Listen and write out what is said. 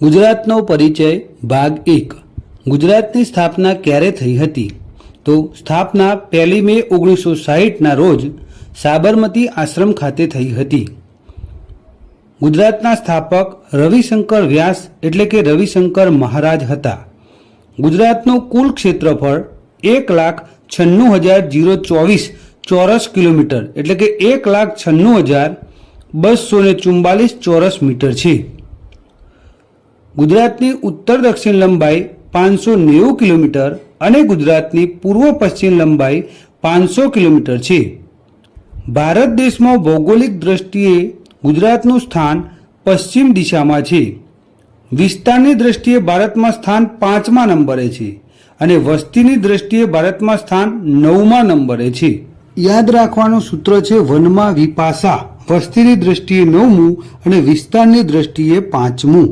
ગુજરાતનો પરિચય ભાગ એક. ગુજરાતની સ્થાપના ક્યારે થઈ હતી? તો સ્થાપના પહેલી મે ઓગણીસો સાહીઠના રોજ સાબરમતી આશ્રમ ખાતે થઈ હતી. ગુજરાતના સ્થાપક રવિશંકર વ્યાસ એટલે કે રવિશંકર મહારાજ હતા. ગુજરાતનું કુલ ક્ષેત્રફળ એક લાખ છન્નું હજાર જીરો ચોવીસ ચોરસ કિલોમીટર એટલે કે એક લાખ છન્નું હજાર બસો ને ચુમ્બાલીસ ચોરસ મીટર છે. ગુજરાતની ઉત્તર દક્ષિણ લંબાઈ પાંચસો નેવું કિલોમીટર અને ગુજરાતની પૂર્વ પશ્ચિમ લંબાઈ પાંચસો કિલોમીટર છે. ભારત દેશમાં ભૌગોલિક દ્રષ્ટિએ ગુજરાતનું સ્થાન પશ્ચિમ દિશામાં છે. વિસ્તારની દ્રષ્ટિએ ભારતમાં સ્થાન પાંચમા નંબરે છે અને વસ્તીની દ્રષ્ટિએ ભારતમાં સ્થાન નવમા નંબરે છે. યાદ રાખવાનું સૂત્ર છે વનમાં વિપાસા. વસ્તીની દ્રષ્ટિએ નવમું અને વિસ્તારની દ્રષ્ટિએ પાંચમું.